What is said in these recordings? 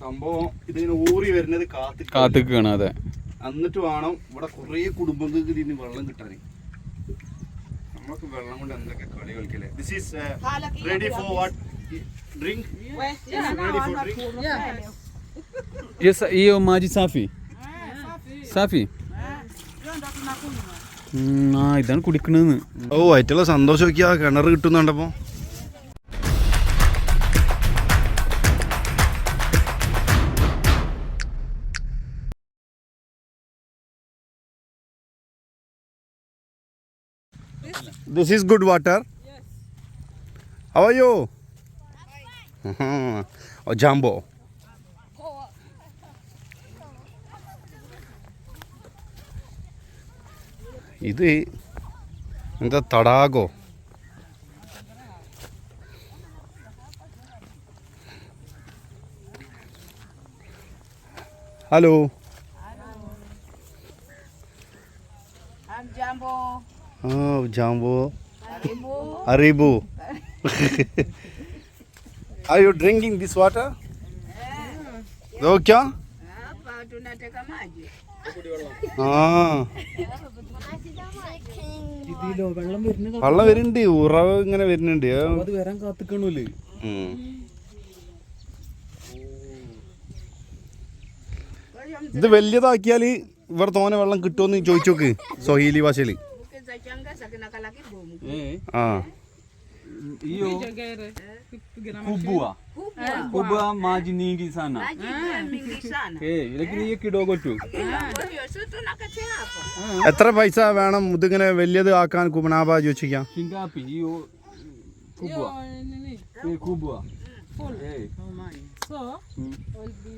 സംഭവം ഇതിങ്ങനെ ഊറി വരുന്നത് കാത്തി കാത്തിക്കാണ് അതെ. എന്നിട്ട് വേണം ഇവിടെ കുറേ കുടുംബങ്ങൾക്ക് ഇതിന് വെള്ളം കിട്ടാൻ നമ്മൾക്ക് വെള്ളം കൊണ്ട് എന്തൊക്കെ കളി കളിക്കല്ലേ this is ready for what drink hiyo maji safi. Safi? ഉം, ആ ഇതാണ് കുടിക്കണെന്ന്. ഓ ആയിട്ടുള്ള സന്തോഷം ആ കിണർ കിട്ടുന്നുണ്ടപ്പോ. This is good water. Yes. How are you? Fine. oh, jumbo. ಇದು ಇಂಥ ತಡಾಗೋ ಹಲೋ Jambo. ആ ജാംബോ. Aribu. അറിബു ആർ യു this water? നോക്കിയാ? hapa tunateka maji. വെള്ളം വെള്ളം വരുന്നുണ്ട് ഉറവ് ഇങ്ങനെ വരുന്നുണ്ട്. അത് വരാൻ കാത്തിക്കണല്ലേ ഇത് വലിയതാക്കിയാൽ ഇവിടെ തോനെ വെള്ളം കിട്ടുമെന്ന് ചോദിച്ചോക്ക് സൊഹീലി ഭാഷയിൽ. Ukizachangaza kinakala kibomu. ആ hiyo kubwa kubwa maji nyingi sana Maji ni mingi sana. eh lakini hiyo kidogo tu Kwa hiyo si tunakati hapo. എത്ര പൈസ വേണം ഇതിങ്ങനെ വലിയത് ആക്കാൻ കുമനാബ ചോദിച്ചിരിക്കാം shingapi hiyo kubwa eh kubwa eh So, Mm. will be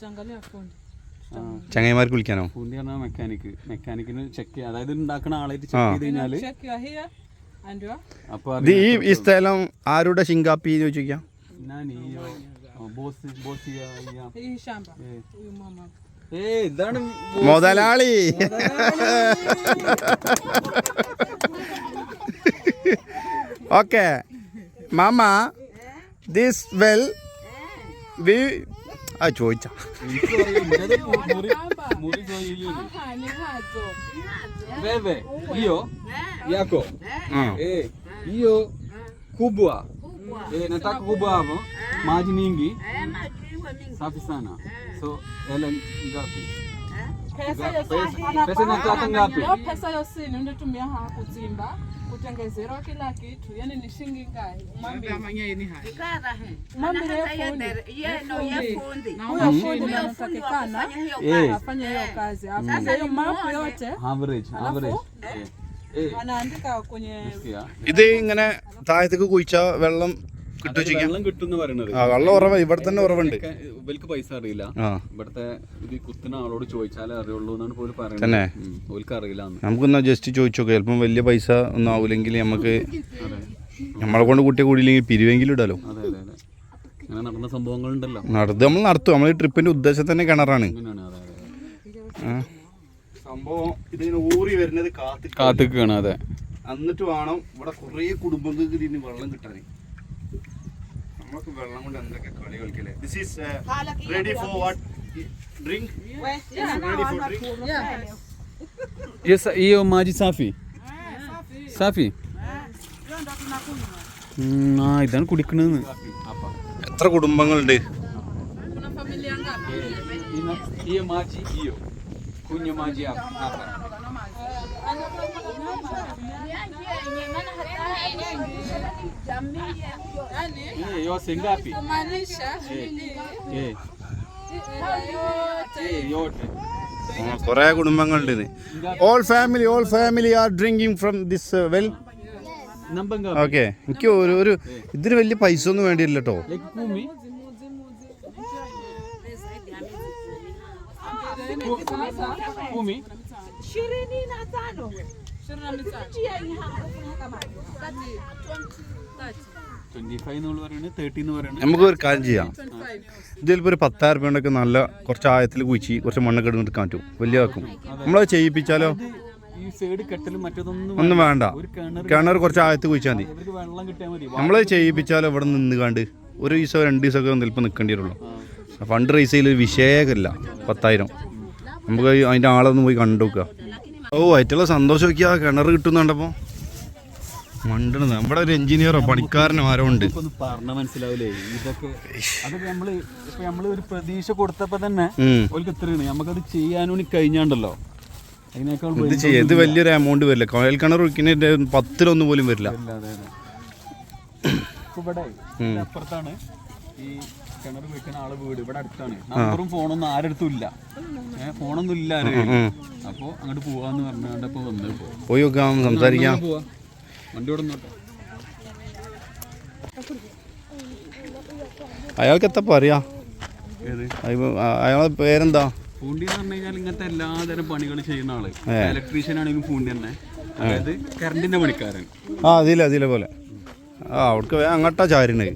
changalia fundi. ചങ്ങായിമാർക്ക് വിളിക്കാനോ? മെക്കാനിക്ക് മെക്കാനിക്കിന് ചെക്ക് അതായത് ഉണ്ടാക്കുന്ന ആളായിട്ട് ചെക്ക് ചെയ്ത് കഴിഞ്ഞാൽ അപ്പൊ ഇത് ഈ ഈ സ്ഥലം ആരുടെ ശിങ്കാപ്പി ചോദിച്ചിരിക്കാം ഞാൻ ഈ ബോസ്. ഏ. ഇതാണ് മുതലാളി. ഓക്കെ മാമ ദിസ് വെൽ വി ആ ചോദിച്ച Ah, ni hazo. wewe hiyo yako ആ eh hiyo kubwa eh nataka kubwa hapo maji mingi Eh, maji iwe mingi. safi sana so hela ngapi Pesa Nga- yose pesa- pesa nataka ngapi Yo pesa yosini unditumia ha kuzimba kutengezerwa kila kitu yani ni shilingi ngapi? fundi. anatakikana hiyo Eh. kazi. afanye hiyo Eh. kazi hiyo mapu yote eh eh anaandika kwenye ഇത് ഇങ്ങനെ താഴത്തേക്ക് കുഴിച്ചാ വെള്ളം വെള്ളം കിട്ടും പറയണത്. ആ വെള്ളം ഉറവ ഇവിടെ തന്നെ ഉറവുണ്ട്. ഇവർക്ക് പൈസ അറിയില്ല. ആ. ഇവിടുത്തെ ഇത് കുത്തുന്ന ആളോട് ചോദിച്ചാലേ അറിയുള്ളൂ എന്നാണ് പോലും പറയുന്നത് തന്നെ? ഓൽക്ക് അറിയില്ല നമുക്കൊന്ന് ജസ്റ്റ് ചോദിച്ചു നോക്കാം. ചിലപ്പം വലിയ പൈസ ഒന്നും ആവൂലെങ്കിൽ നമുക്ക് നമ്മളെ കൊണ്ട് കുട്ടിയെ കൂടിയില്ലെങ്കിൽ പിരിവെങ്കിലും ഇടാലോ. അതെ അതെ അതെ. അങ്ങനെ നടന്ന സംഭവങ്ങളുണ്ടല്ലോ. നടത്തും നമ്മൾ നടത്തും. നമ്മൾ ഈ ട്രിപ്പിന്റെ ഉദ്ദേശം തന്നെ കിണറാണ്. അങ്ങനെയാണ് അതെ അതെ സംഭവം ഇതിങ്ങനെ ഊറി വരുന്നത് കാത്തി കാത്തിക്കാണ് അതെ. എന്നിട്ട് വേണം ഇവിടെ കുറേ കുടുംബങ്ങൾക്ക് ഇതിന് വെള്ളം കിട്ടാൻ നമ്മൾക്ക് വെള്ളം കൊണ്ട് എന്തൊക്കെ കളി കളിക്കല്ലേ? This is ready for what drink ready for drink? yes hiyo maji safi. Safi. ഉം, ആ ഇതാണ് കുടിക്കണെന്ന്. എത്ര കുടുംബങ്ങളുണ്ട്? Kuna familia ngapi yote. Ngapi? കുറെ കുടുംബങ്ങളുണ്ട് all family all family are drinking from this well okay എനിക്ക് ഒരു ഒരു ഇതിന് വലിയ പൈസ ഒന്നും വേണ്ടിയില്ല കേട്ടോ ഭൂമി like kumi kumi Ishirini na tano. ishirini na mitano Njia ni hapa. 25 എന്നുള്ള പറയുന്നത് തേർട്ടി എന്ന് പറയുന്നത് നമുക്ക് ഒരു കാര്യം ചെയ്യാം. 25 ഇതിലിപ്പോൾ ഒരു പത്തായിരം രൂപ ഉണ്ടൊക്കെ നല്ല കുറച്ച് ആയത്തിൽ കുഴിച്ച് കുറച്ച് മണ്ണൊക്കെ എടുക്കാൻ പറ്റും വലിയ ആക്കും. നമ്മളത് ചെയ്യിപ്പിച്ചാലോ? ഒന്നും വേണ്ട. കിണർ കുറച്ച് ആയത്ത് കുഴിച്ചാൽ മതി. നമ്മളത് ചെയ്യിപ്പിച്ചാലോ ഇവിടെ നിന്ന് കണ്ട്? ഒരു ദിവസം രണ്ട് ദിവസമൊക്കെ ചിലപ്പോൾ നിൽക്കേണ്ടി വരുള്ളൂ. ഫണ്ട് റേസ് ചെയ്യൽ വിഷയമല്ല പത്തായിരം. നമുക്ക് അതിന്റെ ആളൊന്ന് പോയി കണ്ടു നോക്കുക ഓ ആയിട്ടുള്ള സന്തോഷം ആ കിണർ കിട്ടുന്നുണ്ടപ്പോൾ മണ്ടണ് നമ്മുടെ ഒരു എഞ്ചിനീയറോ പണിക്കാരനോ ആരോ ഉണ്ട്. പറഞ്ഞ മനസ്സിലാവില്ലേ? ഇതൊക്കെ അതൊക്കെ നമ്മൾ ഇപ്പൊ നമ്മൾ ഒരു പ്രതീക്ഷ കൊടുത്തപ്പോ തന്നെ ഉം. ഓൾക്ക് എത്രയാണ് നമുക്കത് ചെയ്യാനും കഴിഞ്ഞാണ്ടല്ലോ. ഇത് ചെയ്യാം ഇത് വലിയൊരു എമൗണ്ട് വരില്ല. കോയൽ കിണർ ഒഴിക്കുന്ന പത്തിലൊന്നും പോലും വരില്ല. ഇവിടെ അപ്പുറത്താണ് ഈ കിണർ വെക്കുന്ന ആളെ വീട്. ഇവിടെ അടുത്താണ്. നമ്പറും ഫോണൊന്നും ആരടുത്തും ഇല്ല ഏഹ് ഫോണൊന്നും ഇല്ല. അപ്പൊ അങ്ങോട്ട് പോവാന്ന് പറഞ്ഞുകൊണ്ട് ഇപ്പൊ വന്ന് പോയി നോക്കാം സംസാരിക്കാം. പോവാ. വണ്ടി ഇവിടെ നോട്ടെ അയാൾക്ക് എത്താ പറയാ അയാളെ പേരെന്താ? പൂണ്ടി എന്ന് പറഞ്ഞു കഴിഞ്ഞാൽ ഇങ്ങനത്തെ എല്ലാതരം പണികൾ ചെയ്യുന്ന ആൾ. ഇലക്ട്രീഷ്യൻ ആണെങ്കിലും പൂണ്ടി തന്നെ. അതായത് കറണ്ടിന്റെ പണിക്കാരൻ. ആ അതിലെ അതിലെ പോലെ. ആ അവിടേക്ക് അങ്ങോട്ടാ കണ്ടപ്പോളേ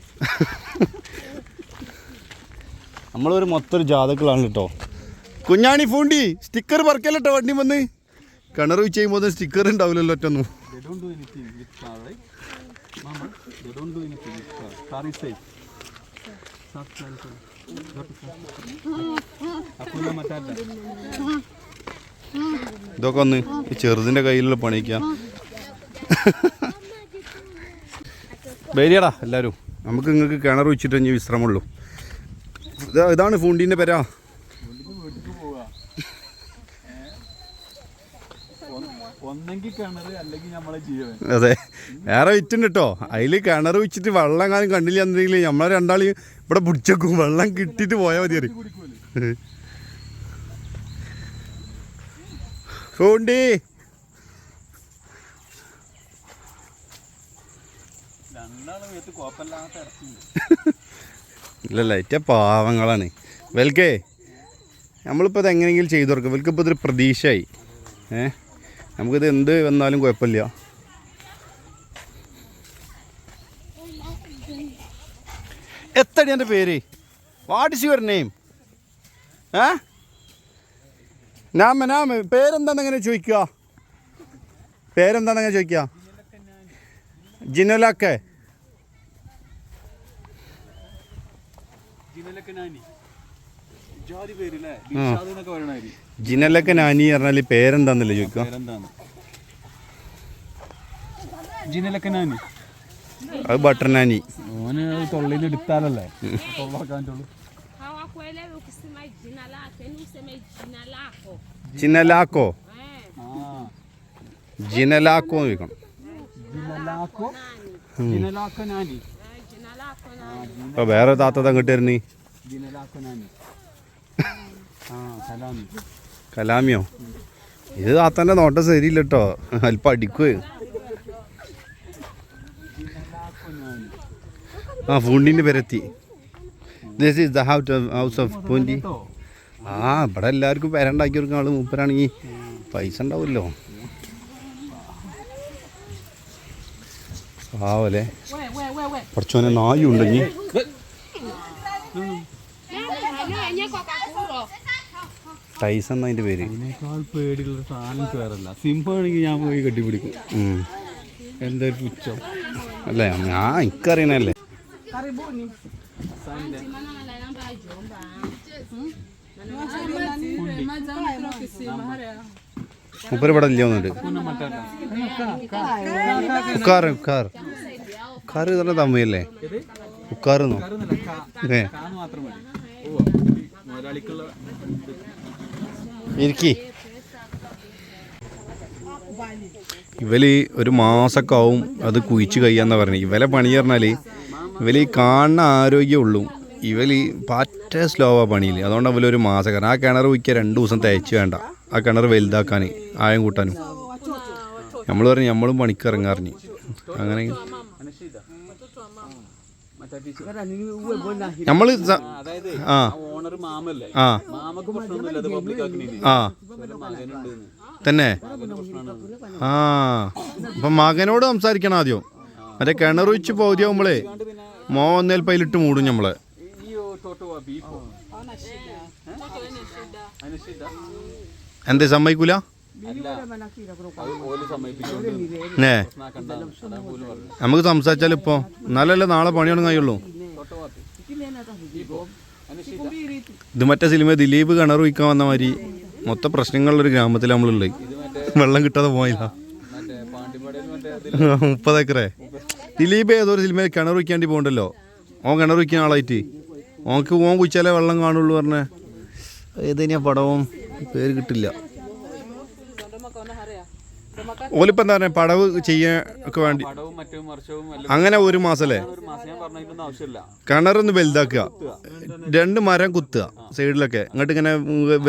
നമ്മളൊരു മൊത്തം ഒരു ജാതകളാണ് കേട്ടോ കുഞ്ഞാണി ഫൂണ്ടി സ്റ്റിക്കർ പറക്കല്ലോ വണ്ടി വന്ന്? കിണർ വെച്ച് കഴിയുമ്പോൾ സ്റ്റിക്കർ ഉണ്ടാവില്ലല്ലോ ഒറ്റൊന്നും. ഇതൊക്കെ ഒന്ന് ഈ ചെറുതിന്റെ കയ്യിലുള്ള പണിക്കാം ബേരിയടാ എല്ലാവരും നമുക്ക് നിങ്ങൾക്ക് കിണർ വെച്ചിട്ട് ഇനി വിശ്രമമുള്ളൂ. ഇതാ ഇതാണ് ഫൂണ്ടിന്റെ പെര. അതെ. വേറെ വിറ്റുണ്ട് കേട്ടോ അതിൽ കിണർ വെച്ചിട്ട് വെള്ളം കാലം കണ്ടില്ല എന്നുണ്ടെങ്കിൽ നമ്മളെ രണ്ടാളി ഇവിടെ പിടിച്ചേക്കും. വെള്ളം കിട്ടിയിട്ട് പോയാൽ മതി അറിയും ഫൂണ്ടി. ഇല്ലല്ല ഏറ്റ പാവങ്ങളാണ്. വെൽക്കേ നമ്മളിപ്പോൾ ഇത് എങ്ങനെയെങ്കിലും ചെയ്തു കൊടുക്കും. വെൽക്കിപ്പോൾ ഇതൊരു പ്രതീക്ഷയായി. ഏ? നമുക്കിത് എന്ത് വന്നാലും കുഴപ്പമില്ല. എത്തടി എന്റെ പേര്? What is your name? ഏ? നാമ നാമ പേരെന്താണെന്ന് എങ്ങനെ ചോദിക്കുക? പേരെന്താണെന്ന് എങ്ങനെ ചോദിക്കുക? ജിനലാക്കേ. ജിനലൊക്കെ നാനി പറഞ്ഞാൽ പേരെന്താന്നല്ലേ ചോദിക്കാം പേരെന്താണ്? ജിനലൊക്കെ നാനി അത് ബട്ടർ നാനി ഓന് തൊള്ളിയിൽ നിന്ന് എടുത്താലല്ലേ? jina ജിനലാക്കോ? ആ. ജിനലാക്കോ എന്ന് ചോദിക്കണം. അപ്പോൾ വേറെ താത്ത അങ്ങോട്ട് വരുന്നേ. സലാമി കലാമിയോ? ഇത് താത്തന്റെ നോട്ടം ശരിയില്ല കേട്ടോ അല്പം അടിക്കുവേ ആ ഫൂണ്ടിന്റെ പേരെത്തി. This is the house house of Poondi ആ ഇവിടെ എല്ലാവർക്കും പേരുണ്ടാക്കി കൊടുക്കുന്ന ആൾ മൂപ്പരാണെങ്കിൽ പൈസ ഉണ്ടാവുമല്ലോ. ആവല്ലേ കുറച്ചോനെ നായും ടൈസ് അതിന്റെ പേര്. അതിനേക്കാൾ പേടിയുള്ള സാധനം കയറല്ല സിംഹമാണെങ്കിൽ ഞാൻ പോയി കെട്ടിപ്പിടിക്കും. എന്തൊരു പുച്ഛം. അല്ലേ? ഞാൻ എനിക്കറിയണല്ലേ? മൂപ്പര് ഇവിടെ ഇല്ല ഒന്നുണ്ട്? ഉക്കാറ് ഉക്കാർ ഉക്കാർ തമ്മയല്ലേ ഉക്കാറുന്നോ ഏ. ഓ മുതലാളിക്കുള്ള ഇരിക്കി. ഇവൽ ഒരു മാസമൊക്കെ ആവും അത് കുഴിച്ച് കഴിയാന്നാ പറഞ്ഞത് ഇവലെ പണി പറഞ്ഞാൽ ഇവൽ കാണുന്ന ആരോഗ്യമുള്ളൂ ഇവൽ പറ്റ ആ പണിയിൽ അതുകൊണ്ട് അവൽ ഒരു മാസം കാരണം ആ കിണർ കുഴിക്കുക രണ്ട് ദിവസം തേച്ച് വേണ്ട. ആ കിണർ വലുതാക്കാൻ ആയം കൂട്ടാനും. നമ്മൾ പറഞ്ഞു നമ്മളും പണിക്കിറങ്ങാറിഞ്ഞ് അങ്ങനെ നമ്മൾ അതായത് ആ. ഓണർ മാമല്ലേ? ആ. മാമക്ക് പ്രശ്നമൊന്നുമില്ല അത് പബ്ലിക് ആക്കണേന് ആ. ഇവരെ മകനുണ്ട് തന്നെ. ആ. അപ്പൊ മകനോട് സംസാരിക്കണം ആദ്യം. മറ്റേ കിണർ വെച്ച് പൗതിയാവുമ്പളേ മോ വന്നേൽ പൈലിട്ട് മൂടും നമ്മളെ എന്തേ സമ്മതിക്കൂല? നമുക്ക് സംസാരിച്ചാൽ ഇപ്പോ എന്നാലല്ലേ നാളെ പണിയൊന്നും കഴിയുള്ളൂ. ഇത് മറ്റേ സിനിമ ദിലീപ് കിണർ വയ്ക്കാൻ വന്ന മാതിരി മൊത്തം പ്രശ്നങ്ങളുള്ള ഒരു ഗ്രാമത്തിൽ നമ്മളുള്ളത്. വെള്ളം കിട്ടാതെ പോയില്ല. മറ്റേ പാണ്ടിപ്പടയിൽ മറ്റേ മുപ്പത് ഏക്കറേ. ദിലീപ് ഏതോ ഒരു സിനിമയിൽ കിണർ വയ്ക്കാണ്ടി പോകണ്ടല്ലോ. ഓൻ കിണർ വയ്ക്കുന്ന ആളായിട്ട്. ഓൻക്ക് ഓൻ കുച്ചാലേ വെള്ളം കാണുള്ളൂ പറഞ്ഞേ. ഏതിനാ പടവും പേര് കിട്ടില്ല. ഓലിപ്പോൾ എന്താ പറയുക പടവ് ചെയ്യാൻ ഒക്കെ വേണ്ടി പടവും മറ്റും വർഷവും അങ്ങനെ ഒരു മാസല്ലേ? ഒരു മാസം ഞാൻ പറഞ്ഞിട്ടൊന്നും ആവശ്യമില്ല. കിണറൊന്ന് വലുതാക്കുക. രണ്ട് മരം കുത്തുക സൈഡിലൊക്കെ. എന്നിട്ട് ഇങ്ങനെ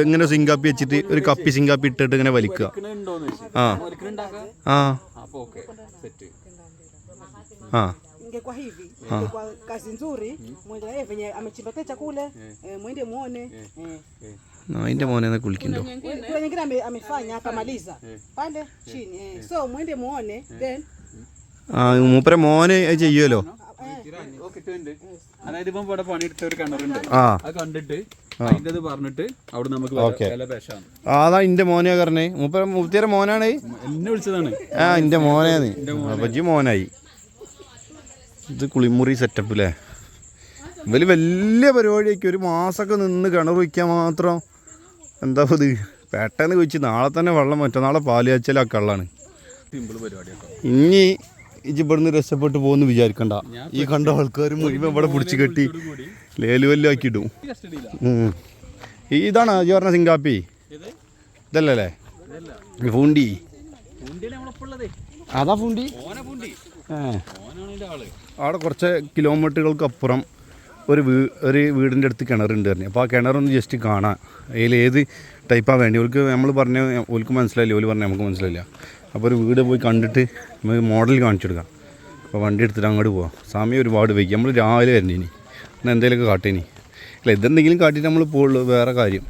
ഇങ്ങനെ സിങ്കാപ്പി വെച്ചിട്ട് ഒരു കപ്പി സിങ്കാപ്പി ഇട്ടിട്ട് ഇങ്ങനെ വലിക്കുക. ഉണ്ടോന്ന് ചോദിച്ചു. ആ. ഒലിക്കണുണ്ടാക്കാം? ആ. അപ്പൊ ഓക്കെ സെറ്റ്. ആ. ingekuwa hivi ingekuwa kazi nzuri mwendelee venye amechimba kule eh, mwende muone eh. അതിന്റെ മോനെ കുളിക്കണ്ടോ kuna nyingine. Ame, amefanya akamaliza. Pale chini eh. so mwende muone then. മൂപ്പരെ മോന് ചെയ്യുമല്ലോ അതായത് ഇപ്പം ഇവിടെ പണിയെടുത്ത ഒരു കിണറുണ്ട്. ആ. അത് കണ്ടിട്ട് അതിന്റെ പറഞ്ഞിട്ട് അവിടെ നമുക്ക് അതാ എന്റെ മോനെയാ പറഞ്ഞേ മൂപ്പര മുത്തിയുടെ മോനാണ്? എന്നെ വിളിച്ചതാണ്. ആ എന്റെ മോനേന്ന് അപ്പം ഇജ്ജ് മോനായി. ഇത് കുളിമുറി സെറ്റപ്പ് അല്ലേ വലിയ വലിയ പരിപാടിയൊക്കെ. ഒരു മാസമൊക്കെ നിന്ന് കിണർ വയ്ക്കാൻ മാത്രം എന്താ ഇത്? പെട്ടെന്ന് വെച്ച് നാളെ തന്നെ വെള്ളം മറ്റന്നാളെ പാൽ കാച്ചൽ ആ കള്ളാണ്. ഇനി ഇജ് ഇവിടുന്ന് രക്ഷപ്പെട്ട് പോകുന്നു വിചാരിക്കണ്ട. ഈ കണ്ട ആൾക്കാർ മുഴുവൻ ഇവിടെ പിടിച്ച് കെട്ടി ലേലുവല്ലു ആക്കിയിടും കസ്റ്റഡിയില്ല ഉം. ഇതാണ് ഈ പറഞ്ഞ സിംഗാപ്പി ഇത് ഇതല്ലേ ഫൂണ്ടി. അതാ ഫൂണ്ടി. അവിടെ കുറച്ച് കിലോമീറ്ററുകൾക്ക് അപ്പുറം ഒരു വീ ഒരു വീടിന്റെ അടുത്ത് കിണറുണ്ട് പറഞ്ഞു. അപ്പോൾ ആ കിണറൊന്ന് ജസ്റ്റ് കാണാം. അതിൽ ഏത് ടൈപ്പാണ് വേണ്ടി ഓൾക്ക് നമ്മൾ പറഞ്ഞ ഓൽക്ക് മനസ്സിലായില്ല? ഓൽ പറഞ്ഞാൽ നമുക്ക് മനസ്സിലായില്ല. അപ്പോൾ ഒരു വീട് പോയി കണ്ടിട്ട് നമുക്ക് മോഡൽ കാണിച്ചു കൊടുക്കാം. അപ്പോൾ വണ്ടി എടുത്തിട്ട് അങ്ങോട്ട് പോവാം. സമയം ഒരുപാട് വൈകി. നമ്മൾ രാവിലെ വരണ്ടേ ഇനി? എന്നാൽ എന്തെങ്കിലുമൊക്കെ കാട്ടേനി അല്ല ഇതെന്തെങ്കിലും കാട്ടിയിട്ട് നമ്മൾ പോകുള്ളൂ വേറെ കാര്യം.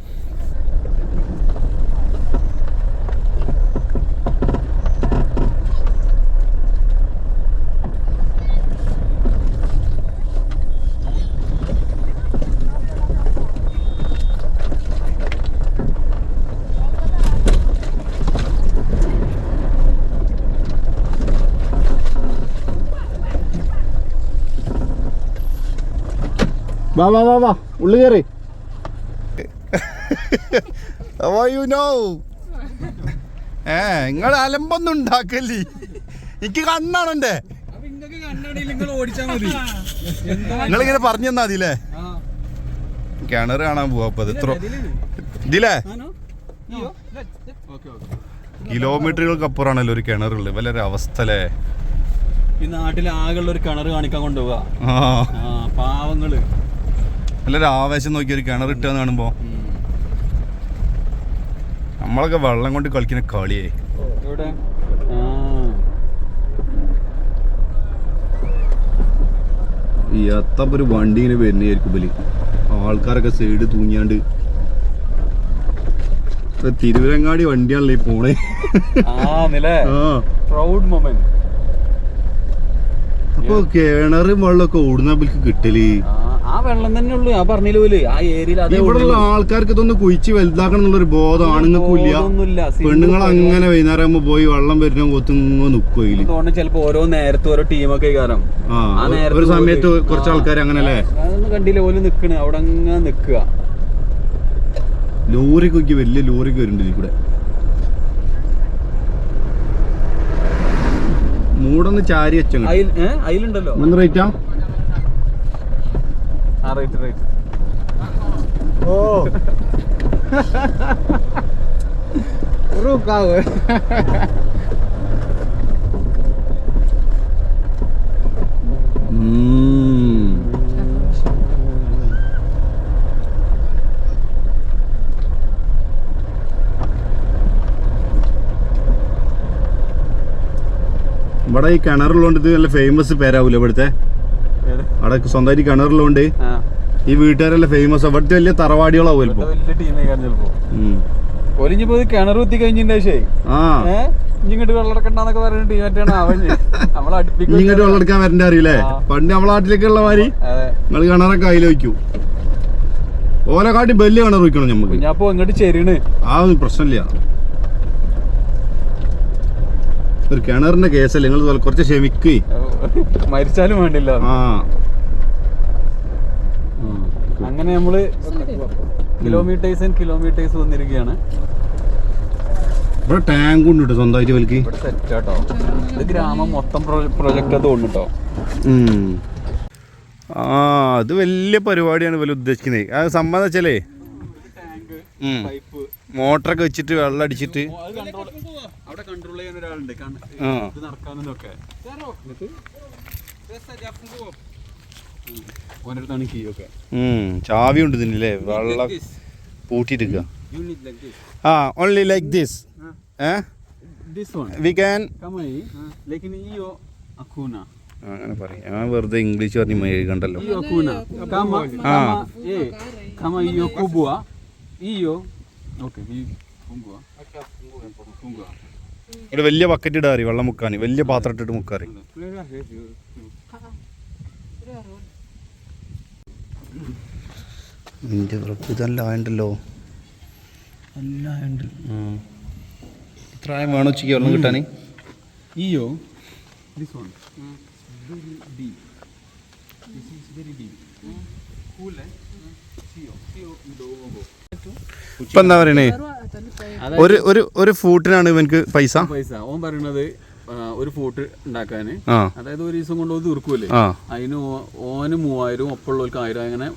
വാ വാ വാ വാ. ഉള്ളു കയറി യു നോ ഏ നിങ്ങൾ അലമ്പൊന്നും ഉണ്ടാക്കല്ലേ? എനിക്ക് കണ്ണാണ് എന്റെ. നിങ്ങളിങ്ങനെ പറഞ്ഞു തന്നാ അതിലേ കിണർ കാണാൻ പോവാ അപ്പൊ ഇത്ര ഇതിലേ? കിലോമീറ്ററുകൾക്ക് അപ്പുറമാണല്ലോ ഒരു കിണറുള്ളത് വളരെ അവസ്ഥ അല്ലേ? ഈ നാട്ടിൽ ആകെയുള്ള ഒരു കിണർ കാണിക്കാൻ കൊണ്ടുപോവാ. പാവങ്ങൾ. നല്ലൊരു ആവേശം നോക്കി ഒരു കിണർ ഇട്ടെന്ന് കാണുമ്പോ. നമ്മളൊക്കെ വെള്ളം കൊണ്ട് കളിക്കുന്ന കളിയേ ആ. ഒരു വണ്ടി ഇങ്ങനെ വരുന്നതായിരിക്കും ബലി ആൾക്കാരൊക്കെ സൈഡ് തൂങ്ങിയാണ്ട്. തിരുവരങ്ങാടി വണ്ടിയാണല്ലേ പോണേ. ആ നിലേ പ്രൗഡ് മൊമെന്റ് അപ്പൊ കിണറും വെള്ളമൊക്കെ ഓടുന്ന ബലിക്ക് കിട്ടൽ. വെള്ളം തന്നെ ഉള്ളു. ഞാൻ പറഞ്ഞില്ല പോൽ ആ ഏരിയയിൽ അതേ ഇവിടെയുള്ള ആൾക്കാർക്ക് ഇതൊന്ന് കുഴിച്ച് വലുതാക്കണം എന്നുള്ളൊരു ബോധം ആണുങ്ങൾക്കില്ല. ബോധമൊന്നുമില്ല. Simple പെണ്ണുങ്ങൾ അങ്ങനെ വൈകുന്നേരം ആകുമ്പോ പോയി വെള്ളം വരുന്ന കൊത്തുങ്ങോ അതിൽ. തോന്നുന്നു ചിലപ്പോ ഓരോ നേരത്തെ ഓരോ ടീമൊക്കെ കാരണം ആ ആ നേരത്ത് ഒരു സമയത്ത് പോയി- കുറച്ച്. ആൾക്കാർ അങ്ങനല്ലേ? അതൊന്നും കണ്ടില്ല ഓൽ നിക്കണ്. അവിടെ അങ്ങനെ നിക്കുക. ലോറിക്കൊക്കെ വലിയ ലോറിക്ക് വരുന്നുണ്ട് ഇതിൽ കൂടെ. മൂടൊന്ന് ചാരി വെച്ചോ അയിൽ ഏ? അയിലുണ്ടല്ലോ. ഒന്ന് റേറ്റാ? ആ റൈറ്റ് റൈറ്റ്. ഓ. ഇവിടെ ഈ കിണറുള്ളതുകൊണ്ട് ഇത് നല്ല ഫേമസ് പേരാവൂല ഇവിടുത്തെ? അവിടെ സ്വന്തമായിട്ട് കിണറിലുണ്ട്. ഈ വീട്ടുകാരെല്ലാം ഫേമസ് അവിടുത്തെ വലിയ തറവാടികളാവും ചിലപ്പോ. ഉം. ഒലിഞ്ഞിപ്പോ കിണർ കുത്തി ആ. ഇങ്ങോട്ട് നമ്മളെ അടുപ്പിക്കും ഇങ്ങോട്ട് വെള്ളം എടുക്കാൻ വരണ്ട അറിയില്ലേ? പണ്ട് നമ്മളെ നാട്ടിലേക്കുള്ള മാതിരി അതെ. നിങ്ങൾ കിണറൊക്കെ അതിൽ വയ്ക്കൂ. ഓരോ കാട്ടി വലിയ കിണർ വയ്ക്കണം നമുക്ക് കുഞ്ഞാപ്പോ ഇങ്ങോട്ട് ചെരിണ്. ആ പ്രശ്നമില്ല. ഒരു കിണറിന്റെ കേസല്ലേ? നിങ്ങൾ കുറച്ച് ക്ഷമിക്കേ. മരിച്ചാലും വേണ്ടില്ല. ആ. അങ്ങനെ നമ്മൾ കിലോമീറ്റേഴ്സ് ആൻഡ് കിലോമീറ്റേഴ്സ് വന്നിരിക്കുകയാണ്. ഇവിടെ ടാങ്ക് ഉണ്ട് കേട്ടോ സ്വന്തമായിട്ട് വലിക്ക് ഇവിടെ സെറ്റ് കേട്ടോ ഇത് ഗ്രാമം മൊത്തം പ്രൊജക്ട് അത് കൊണ്ടുട്ടോ ആ അത് വലിയ പരിപാടിയാണ് ഇവർ ഉദ്ദേശിക്കുന്നത് അത് വെച്ചാലേ? ഉം. മോട്ടറൊക്കെ വെച്ചിട്ട് വെള്ളം അടിച്ചിട്ട്. അവിടെ കൺട്രോൾ ചെയ്യാൻ ഒരാളുണ്ട്. ചാവി ഉണ്ട് ഇതിനല്ലേ? വെള്ളം പൂട്ടിയിട്ടിരിക്കുക ആ ഓൺലി ലൈക്ക് ദിസ് ഏ? ദിസ് വൺ വി ക്യാൻ കമൈ ലേക്കിൻ ഈയോ അക്കൂന അങ്ങനെ പറയാം. ഞാൻ വെറുതെ ഇംഗ്ലീഷ് പറഞ്ഞ് ആ. കുമ്പുവ ഇവിടെ വലിയ ബക്കറ്റ് ഇടാറി വെള്ളം മുക്കാന്. വലിയ പാത്രം ഇട്ടിട്ട് മുക്കാറി. എന്റെ ഉറപ്പ് ഇതല്ല ആയണ്ടല്ലോ. എല്ലാം ആയുണ്ട് ഇത്ര ആയം വേണോ ഉച്ചയ്ക്ക് വെള്ളം കിട്ടാൻ ഈയോ ദിസ് വൺ ഇപ്പം എന്താ പറയണേ? ഒരു ഒരു ഒരു ഫൂട്ടിനാണ് ഇവനക്ക് പൈസ? പൈസ. ഓൻ പറയണത് ഒരു ഫോട്ട് ഉണ്ടാക്കാന് അതായത് ഒരു ദിവസം കൊണ്ട് തീർക്കൂലേ? അതിന് ഓന് മൂവായിരം ഒപ്പമുള്ളവർക്ക് ആയിരം അങ്ങനെ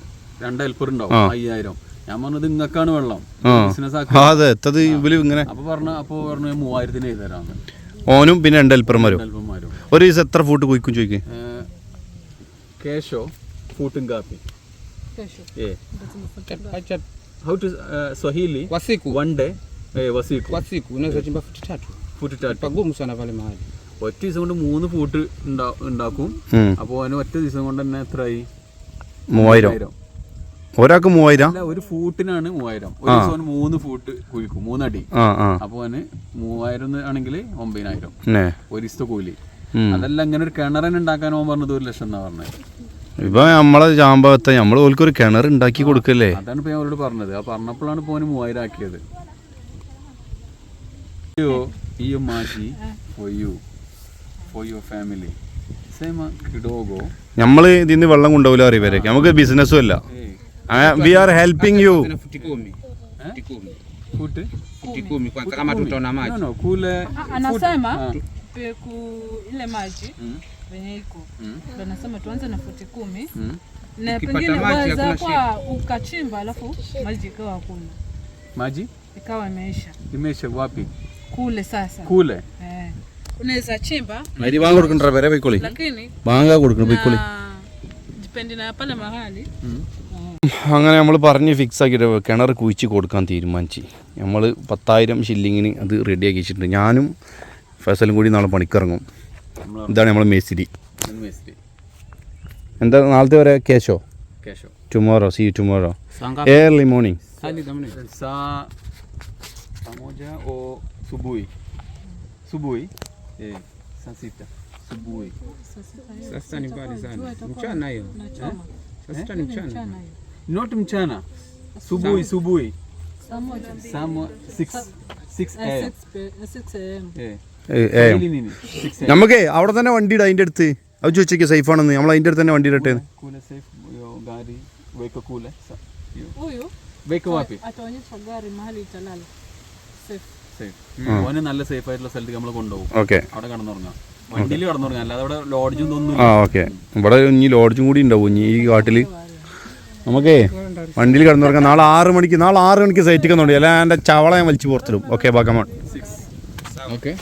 രണ്ട് ഹെൽപ്പർ ഉണ്ടാവും അയ്യായിരം. ഞാൻ പറഞ്ഞത് ഇങ്ങക്കാണ് വെള്ളം. ബിസിനസ് ഇങ്ങനെ. അപ്പൊ പറഞ്ഞു അപ്പൊ പറഞ്ഞു മൂവായിരത്തിന് എഴുതി തരാന്ന് ഓനും പിന്നെ രണ്ട് ഹെൽപ്പർമാരും ഒരു ദിവസം എത്ര ഫൂട്ട് കുയിക്കും ചോദിക്കും? കേശോ ഫൂട്ടും കാപ്പി. How to Swahili one day വസീക്കു വസീക്കു unaweza chimba futi tatu. Foot tat Pagumu sana pale ഒറ്റ ദിവസം കൊണ്ട് മൂന്ന് ഫൂട്ട് ഉണ്ടാ- ഉണ്ടാക്കും. അപ്പോൾ അതിന് ഒറ്റ ദിവസം കൊണ്ട് തന്നെ എത്രയായി മൂവായിരം. ഒരാൾക്ക് മൂവായിരം? അല്ല ഒരു ഫൂട്ടിനാണ് മൂവായിരം. ഒരു ദിവസം മൂന്ന് ഫൂട്ട് കുഴിക്കും മൂന്നടി. അപ്പോൾ അവന് മൂവായിരം ആണെങ്കിൽ ഒമ്പതിനായിരം. ഒരു ദിവസത്തെ കൂലി. അതെല്ലാം ഇങ്ങനെ ഒരു കിണറിന് ഉണ്ടാക്കാൻ അവൻ പറഞ്ഞത് ഒരു ലക്ഷം എന്നാ പറഞ്ഞത് ഇപ്പൊ നമ്മളെ ചാമ്പകത്തെ നമ്മൾ ഓൽക്കൊരു കിണർ ഉണ്ടാക്കി കൊടുക്കല്ലേ? അതാണ് ഇപ്പൊ ഞാൻ അവരോട് പറഞ്ഞത്. ആ പറഞ്ഞപ്പോഴാണ് ഇപ്പൊ മൂവായിരം ആക്കിയത്. അയ്യോ ഈ മാറ്റി for you for your family Sema കിഡോഗോ നമ്മൾ ഇതിന്ന് വെള്ളം കൊണ്ടുപോകില്ല അറിയവരേക്ക് നമുക്ക് ബിസിനസ്സും അല്ല we are helping you Tena futi kumi. Futi kumi. Foot Futi kumi kwanza kama tutaona maji. no, no, kule Ah, anasema Ah. peku ile maji Mm. venye iko Mm. ndo anasema tuanze na futi kumi Mm. na Ukipata pengine maji waweza hakuna kwa ukachimba alafu maji ikawa hakuna maji ikawa imeisha imeisha wapi kule sasa. Kule? Eh. unaweza chimba. അരി വാങ്ങ കൊടുക്കണ്ട vere പോയിക്കോളി lakini പോയിക്കോളി na dipendi na pale mahali. അങ്ങനെ നമ്മൾ പറഞ്ഞ് fix ആക്കിയിട്ട് കിണർ കുഴിച്ച് കൊടുക്കാൻ തീരുമാനിച്ചു നമ്മൾ പത്തായിരം ഷില്ലിങ്ങിന് അത് റെഡിയാക്കി വെച്ചിട്ടുണ്ട് ഞാനും ഫസലും കൂടി നാളെ പണിക്കിറങ്ങും ഇതാണ് നമ്മൾ മേസ്തിരി എന്താ നാളത്തെ വരെ കേശോ Kesho tomorrow see tomorrow early morning hali saa saa moja o subuhi subuhi eh, saa sita subuhi Saa sita ni mbali sana. Mchana hiyo. Saa sita ni mchana. not mchana subuhi subuhi saa moja saa mo- six six Eh, a.m. 6 p- eh, 6 am eh ഏ Swahili nini six a.m. നമുക്കേ അവിടെ തന്നെ വണ്ടി ഇടാം അതിന്റെ അടുത്ത് അത് ചോദിച്ചേക്ക് safe ആണെന്ന് നമ്മൾ അതിന്റെ അടുത്ത് തന്നെ വണ്ടി ഇടട്ടെ weka kule huyu weka wapi ataonyesha gari mahali italala ഓന് നല്ല സേഫ് ആയിട്ടുള്ള നമ്മൾ കൊണ്ടുപോകും. ഓക്കെ. അവിടെ കിടന്നുറങ്ങാം. വണ്ടിയിൽ കിടന്നുറങ്ങാം. അല്ലാതെ അവിടെ ലോഡ്ജും ഒന്നും ആ ഓക്കെ. ഇവിടെ ഇനി ലോഡ്ജും കൂടി ഉണ്ടാവും. ഇനി ഈ കാട്ടിൽ നമുക്കേ വണ്ടിയിൽ കിടന്നുറങ്ങാം. നാളെ ആറ് മണിക്ക് നാളെ ആറ് മണിക്ക് സൈറ്റിൽ കന്നുണ്ട് അല്ല എന്റെ ചവള ഞാൻ വലിച്ചു പുറത്തിടും. ഓക്കെ ബാക്കമോൺ ഓക്കെ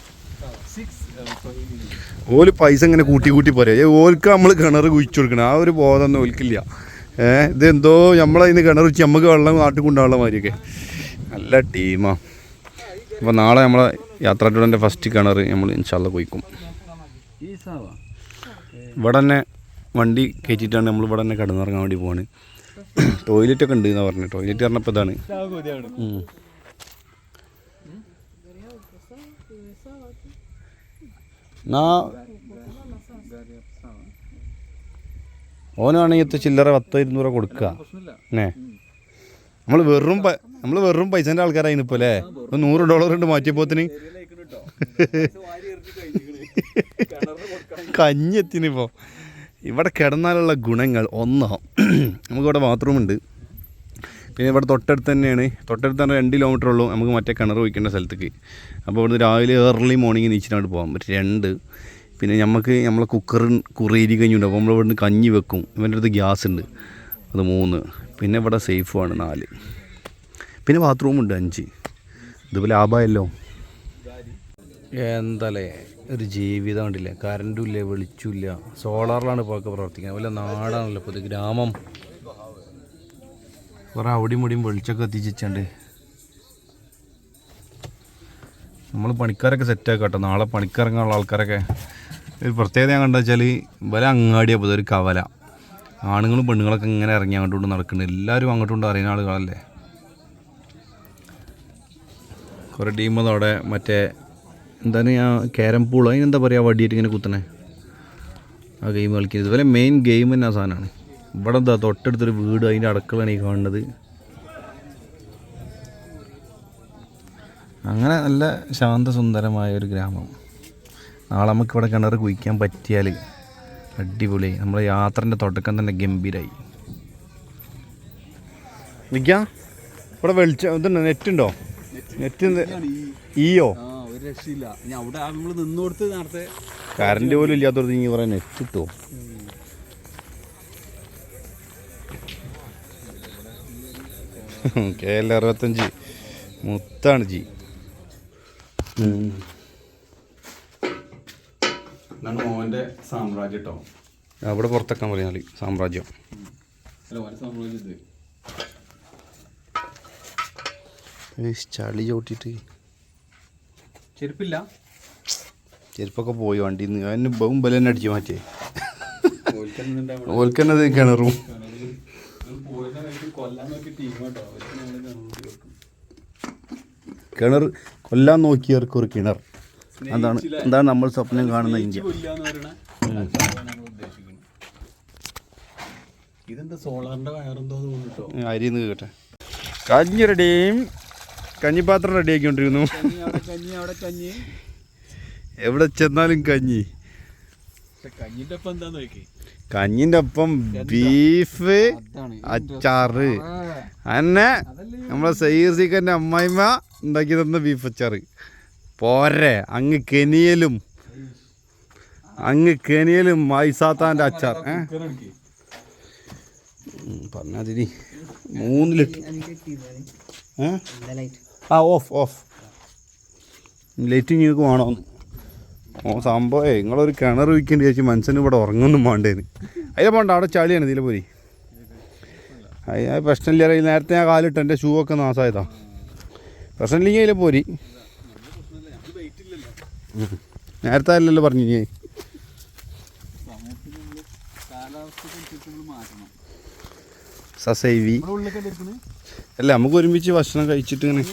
ഓൽ പൈസ ഇങ്ങനെ കൂട്ടി കൂട്ടി പോരെ. ഏ, ഓൽക്ക് നമ്മൾ കിണർ കുഴിച്ചു കൊടുക്കണം. ആ ഒരു ബോധം ഒന്നും ഓൽക്കില്ല. ഏഹ് ഇതെന്തോ നമ്മളതിന് കിണർ വെച്ച് നമുക്ക് വെള്ളം നാട്ടിൽ കൊണ്ടുപോകാനുള്ള മാതിരിയൊക്കെ. നല്ല ടീമാ. അപ്പോൾ നാളെ നമ്മളെ യാത്രാട്ടൂടന്റെ ഫസ്റ്റ് കിണർ നമ്മൾ ഇൻഷാല്ല സാവാ ഇവിടെ തന്നെ വണ്ടി കയറ്റിയിട്ടാണ് നമ്മൾ ഇവിടെ തന്നെ കിടന്നിറങ്ങാൻ വേണ്ടി പോവാണ്. ടോയ്ലറ്റ് ഒക്കെ ഉണ്ട് എന്നാ പറഞ്ഞത് ടോയ്ലറ്റ് പറഞ്ഞപ്പോൾ ഇതാണ്. ഓനാണെങ്കിൽ ചില്ലറ പത്തോ ഇരുന്നൂറ് കൊടുക്കുക ഏ നമ്മൾ വെറും നമ്മൾ വെറും പൈസന്റെ ആൾക്കാരായി ഇപ്പോൾ അല്ലേ ഒരു നൂറ് ഡോളർ ഉണ്ട് മാറ്റിയപ്പോത്തിന് കഞ്ഞി എത്തിനിപ്പോൾ ഇവിടെ കിടന്നാലുള്ള ഗുണങ്ങൾ ഒന്നോ. നമുക്കിവിടെ ബാത്റൂം ഉണ്ട്. പിന്നെ ഇവിടെ തൊട്ടടുത്ത് തന്നെയാണ്. തൊട്ടടുത്ത് തന്നെ രണ്ട് കിലോമീറ്റർ ഉള്ളൂ. നമുക്ക് മറ്റേ കിണർ വയ്ക്കേണ്ട സ്ഥലത്തേക്ക്. അപ്പോൾ ഇവിടുന്ന് രാവിലെ ഏർലി മോർണിംഗ് നീച്ചിട്ട് പോകാം രണ്ട്. പിന്നെ നമുക്ക് നമ്മളെ കുക്കർ കുറേരി കഴിഞ്ഞുണ്ട് അപ്പോൾ നമ്മൾ ഇവിടുന്ന് കഞ്ഞി വെക്കും. ഇവന്റെ അടുത്ത് ഗ്യാസ് ഉണ്ട്. അത് മൂന്ന്. പിന്നെ ഇവിടെ സേഫുമാണ് നാല്. പിന്നെ ബാത്റൂം ഉണ്ട് അഞ്ച്. ഇതുപോലെ ലാഭമല്ലോ എന്തല്ലേ ഒരു ജീവിതം ഉണ്ടില്ല കറണ്ടും ഇല്ല വെളിച്ചുമില്ല. സോളാറിലാണ് ഇപ്പോൾ ഒക്കെ പ്രവർത്തിക്കുന്നത്. വല്ല നാടാണല്ലോ ഇപ്പോൾ ഗ്രാമം. കുറേ അവിടെയും മുടിയും വെളിച്ചൊക്കെ എത്തിച്ചിട്ടുണ്ട് നമ്മൾ പണിക്കാരൊക്കെ സെറ്റാക്കാം കേട്ടോ നാളെ പണിക്കിറങ്ങാനുള്ള ആൾക്കാരൊക്കെ. ഒരു പ്രത്യേകത ഞാൻ കണ്ടെന്ന് വെച്ചാൽ വല അങ്ങാടിയാണ് ഒരു കവല. ആണുങ്ങളും പെണ്ണുങ്ങളൊക്കെ ഇങ്ങനെ ഇറങ്ങി അങ്ങോട്ടും നടക്കുന്നുണ്ട്. എല്ലാവരും അങ്ങോട്ടും അറിയുന്ന ആളുകളല്ലേ? കുറേ ടീം അവിടെ മറ്റേ എന്താണ് ഞാൻ ക്യാരം പൂൾ? അതിനെന്താ പറയുക വടിയായിട്ട് ഇങ്ങനെ കുത്തണേ? ആ ഗെയിം കളിക്കുന്നത്. ഇതുപോലെ മെയിൻ ഗെയിം തന്നെ ആ സാധനമാണ്. ഇവിടെ എന്താ തൊട്ടടുത്തൊരു വീട് അതിന്റെ അടുക്കളാണ് ഈ കാണുന്നത്. അങ്ങനെ നല്ല ശാന്തസുന്ദരമായ ഒരു ഗ്രാമം. നാളെ നമുക്ക് ഇവിടെ കിണർ കുഴിക്കാൻ പറ്റിയാൽ അടിപൊളി. നമ്മുടെ യാത്രന്റെ തുടക്കം തന്നെ ഗംഭീരായി. നിൽക്കാം ഇവിടെ വെളിച്ചം ഇതുണ്ടോ? നെറ്റുണ്ടോ? നെറ്റ് ഈയോ? കറണ്ട് പോലും ഇല്ലാത്തടത്ത് നീ പറയാൻ നെറ്റ് കിട്ടുമോ കെ എൽ അറുപത്തഞ്ച്. മുത്താണ് ജി. ഇതാണ് മോന്റെ സാമ്രാജ്യം കേട്ടോ അവിടെ പുറത്തേക്കാൻ പറയാൻ സാമ്രാജ്യം. അല്ല മോന്റെ സാമ്രാജ്യം ഇത് ചളി ചോട്ടിട്ട്. ചെരുപ്പില്ല? ചെരുപ്പൊക്കെ പോയി വണ്ടി അതിന് ബഹും ബല തന്നെ അടിച്ചു മാറ്റിയേ. ഓൽക്കന്നെ ഓൽക്കന്നത് കിണറും. കിണർ കൊല്ലാൻ നോക്കിയവർക്ക് ഒരു കിണർ. അതാണ് എന്താണ് നമ്മൾ സ്വപ്നം കാണുന്ന ഇന്ത്യ. അരിന്ന് ഇതെന്താ സോളാറിന്റെ വയറെന്തോ തോന്നിട്ടോ അരി നിന്ന് കേട്ടെ കഞ്ഞി റെഡിയും കഞ്ഞിപ്പാത്രം റെഡി ആക്കിക്കൊണ്ടിരിക്കുന്നു കഞ്ഞി അവിടെ കഞ്ഞി അവിടെ കഞ്ഞി. എവിടെ ചെന്നാലും കഞ്ഞി. കഞ്ഞിന്റെ ഒപ്പം എന്താന്ന് നോക്കി. കഞ്ഞിന്റെ ഒപ്പം ബീഫ് അച്ചാറ്. അന്നെ നമ്മളെ സയ്യർ സീക്കന്റെ അമ്മായിമ്മ ഉണ്ടാക്കി തന്ന ബീഫ് അച്ചാറ്. പോരെ. അങ്ങ് കെനിയലും. അങ്ങ് കെനിയലും മൈസാത്താന്റെ അച്ചാർ. ഏ? പറഞ്ഞതിരി മൂന്ന് ലിറ്റർ ആ ഓഫ് ഓഫ്. ലൈറ്റ് നിങ്ങൾക്ക് വേണമെന്ന് ഓ സംഭവം നിങ്ങളൊരു കിണർ വയ്ക്കേണ്ടി ചേച്ചി മനുഷ്യന് ഇവിടെ ഉറങ്ങൊന്നും വേണ്ടേന്ന്. അതിലെ പോണ്ട അവിടെ ചളിയാണ് ഇതിലെ പോയി അത് പ്രശ്നമില്ല നേരത്തെ ഞാൻ കാലിട്ട് എന്റെ ഷൂ ഒക്കെ നാശമായതാ പ്രശ്നമില്ലെങ്കിൽ അതിലെ പോരി. നേരത്തെ അല്ലല്ലോ പറഞ്ഞു ഞാൻ സസൈവി. അല്ല നമുക്ക് ഒരുമിച്ച് ഭക്ഷണം കഴിച്ചിട്ട് ഇങ്ങനെ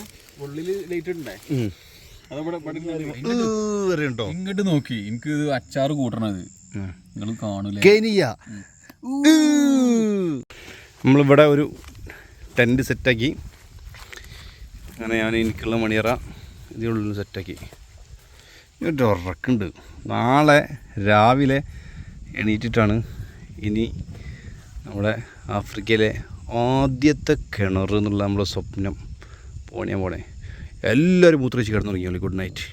ഇങ്ങോട്ട് നോക്കി. എനിക്ക് ഇത് അച്ചാറ് കൂട്ടണത്. നിങ്ങൾ കാണൂല? നമ്മളിവിടെ ഒരു ടെന്റ് സെറ്റാക്കി അങ്ങനെ ഞാൻ എനിക്കുള്ള മണിയറ ഇതിനുള്ളിൽ സെറ്റാക്കി ഒരു ഉറക്കുണ്ട്. നാളെ രാവിലെ എണീറ്റിട്ടാണ് ഇനി നമ്മുടെ ആഫ്രിക്കയിലെ ആദ്യത്തെ കിണർ എന്നുള്ള നമ്മുടെ സ്വപ്നം. പോണേ പോണേ. എല്ലാവരും മൂത്രിച്ച് കിടന്നു തുടങ്ങിയോളി ഗുഡ് നൈറ്റ്.